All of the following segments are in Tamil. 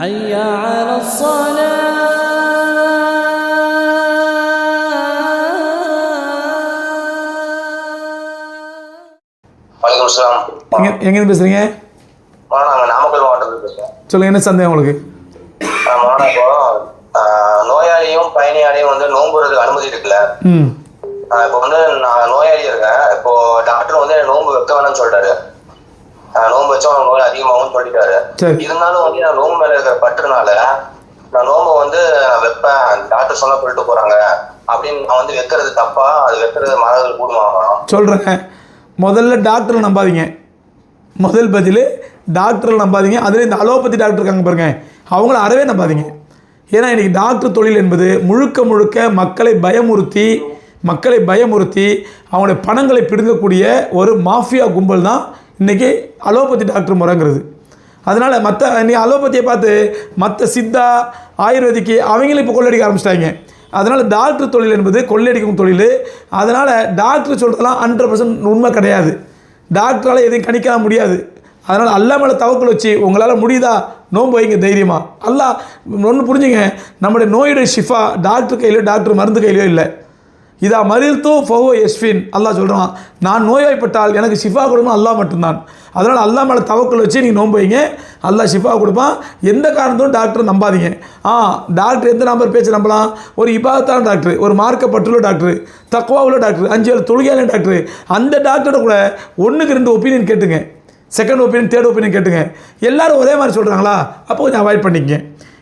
حي على الصلاة வணக்கம் அஸ்ஸலாம் எங்கே எங்கேருந்து பேசுகிறீங்க நாங்கள் நாமக்கல் மாவட்டத்தில் பேசுகிறேன் சொல்லுங்கள் என்ன சந்தேகம் உங்களுக்கு ஆனால் இப்போ ஆஹ், நோயாளியும் பயணியாலையும் வந்து நோம்புறதுக்கு அனுமதி இருக்குல்ல ம் ஆஹ், இப்போ வந்து நான் நோயாளி இருக்கேன் இப்போ டாக்டர் வந்து எனக்கு நோன்பு வைக்க வேணாம்னு சொல்லிட்டாரு ஆஹ், நோன்பு வச்சா உனக்கு நோய் அதிகமாகும்னு சொல்லிட்டாரு. இருந்தாலும் வந்து நான் நோம்பு மேல இருக்கிற பற்றுனால நான் நோம்பை வந்து வைப்பேன். டாக்டர் சொல்ல சொல்லிட்டு போறாங்க. அப்படின்னு நான் வந்து வைக்கிறது தப்பா? அது வைக்கிறது மரங்கள் கூடுமாகலாம் சொல்கிறேங்க முதல்ல டாக்டரை நம்பாதீங்க. முதல் பதில் டாக்டரை நம்பாதீங்க. அதில் இந்த அலோபதி டாக்டர் இருக்காங்க பாருங்க. அவங்கள அறவே நம்பாதீங்க. ஏன்னா இன்றைக்கி டாக்டர் தொழில் என்பது முழுக்க முழுக்க மக்களை பயமுறுத்தி மக்களை பயமுறுத்தி அவங்களுடைய பணங்களை பிடுங்கக்கூடிய ஒரு மாஃபியா கும்பல் தான் இன்றைக்கி அலோபதி டாக்டர் முறைங்கிறது. அதனால் மற்ற நீ அலோபதியை பார்த்து மற்ற சித்தா ஆயுர்வேதிக்கு அவங்களும் இப்போ கொள்ளடிக்க ஆரம்பிச்சிட்டாங்க. அதனால் டாக்டர் தொழில் என்பது கொள்ளையடிக்கும் தொழில். அதனால் டாக்டர் சொல்கிறதெல்லாம் ஹண்ட்ரட் பர்சன்ட் உண்மை கிடையாது. டாக்டரால் எதையும் கணிக்க முடியாது. அதனால் அல்லா மேலே தவக்கல் வச்சு உங்களால் முடியுதா? நோன்பு வைங்க தைரியமாக அல்லா ஒன்று புரிஞ்சுங்க நம்முடைய நோயுடைய ஷிஃபா டாக்டர் கையிலோ டாக்டர் மருந்து கையிலோ இல்லை. இதா மரில்தோ ஃபவோ எஸ்ஃபின் அல்லாஹ் சொல்கிறான் நான் நோய்வாய்ப்பட்டால் எனக்கு ஷிஃபா கொடுக்கணும் அல்லாஹ் மட்டும்தான். அதனால் அல்லா மேலே தவக்கல் வச்சு நீங்கள் நோன்பு வைங்க. அல்லாஹ் ஷிஃபா கொடுப்பான். எந்த காரணத்தும் டாக்டரை நம்பாதீங்க. ஆ டாக்டர் எந்த நம்பர் பேச்சு நம்பலாம்? ஒரு இபாதத்தான டாக்டர் ஒரு மார்க்கப்பட்டுள்ள டாக்டர் தக்குவா உள்ள டாக்டர் அஞ்சு ஏழு தொழுகையான டாக்டர். அந்த டாக்டரை கூட ஒன்றுக்கு ரெண்டு ஒப்பீனியன் கேட்டுங்க. செகண்ட் ஒப்பீனியன் தேர்ட் ஒப்பீனியன் கேட்டுங்க. எல்லாரும் ஒரே மாதிரி சொல்கிறாங்களா அப்போ கொஞ்சம் அவாய்ட் பண்ணிக்கங்க.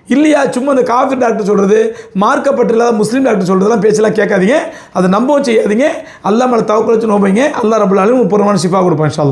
இல்லையா? சும்மா இந்த காஃபி டாக்டர் சொல்கிறது மார்க்கப்பட்டு இல்லாத முஸ்லீம் டாக்டர் சொல்கிறதெல்லாம் பேச்செல்லாம் கேட்காதீங்க. அதை நம்பவும் செய்யாதீங்க. அல்லா மேலே தவக்கல் நோம்பைங்க. அல்லா ரபுல்லாலும் பொறுமான ஷிஃபா கொடுப்பேன் இன்ஷா